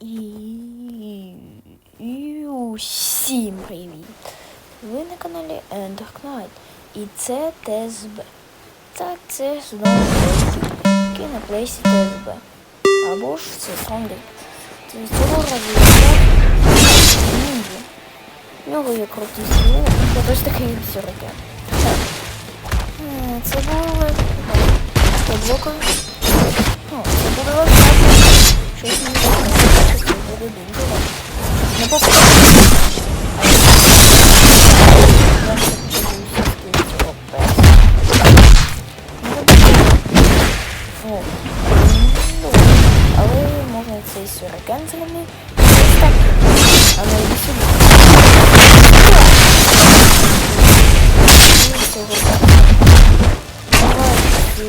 І... і усім привіт! Ви на каналі Ender Knight. І це ТСБ. Так, це знову який на плейсі ТСБ. Або ж це Сандрі. Це цього разу ніндзя. В нього є круті сили, хтось такий сюрика. Так. Е, Це були... Це блока. Це локація. Щось так не хочеться, Не попав. Я ще подивлюся з цього перса. О, ну, але можна цей сюрикен зелений. Ось так. А ну йди сюди. І цього перса. Давай, ти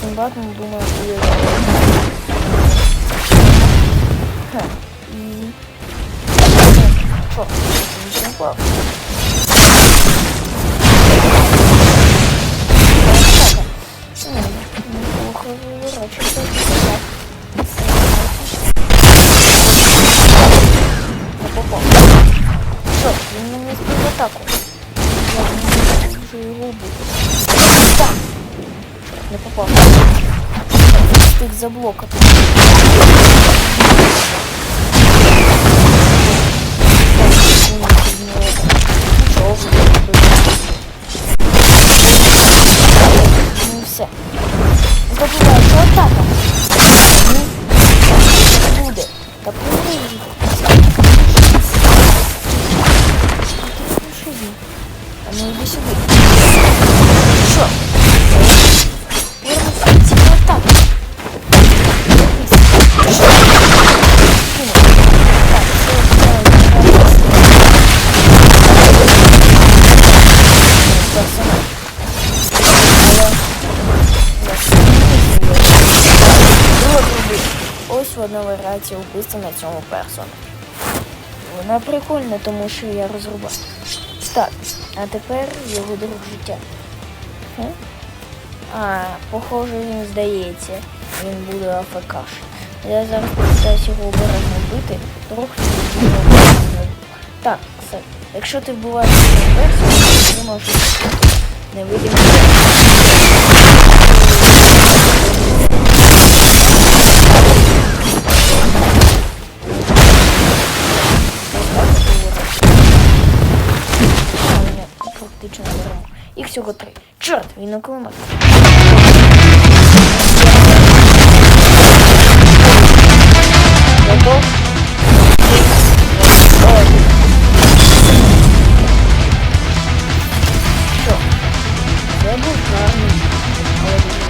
Симбад, ну, думаю, буде виворачився. попал. Що, він мене збив атаку. Я можу його вбити. Так. Не попав. Встиг заблокати. Нічого атака. Буде. Та подивіться. А ну иди сюда. Ось одна варіація вбивства на цьому персону. Вона прикольна, тому що я розрубав. Так, а тепер його друг життя. А, похоже, він здається. Він буде АФКш. Я зараз постараюсь його обережно вбити, трохи обережно. Так, все. Якщо ти вбиваєш версію, ти можеш не видимо. тисячу на дорогу. Їх всього три. Чорт, він на кулемет. Готов? Це був гарний. Але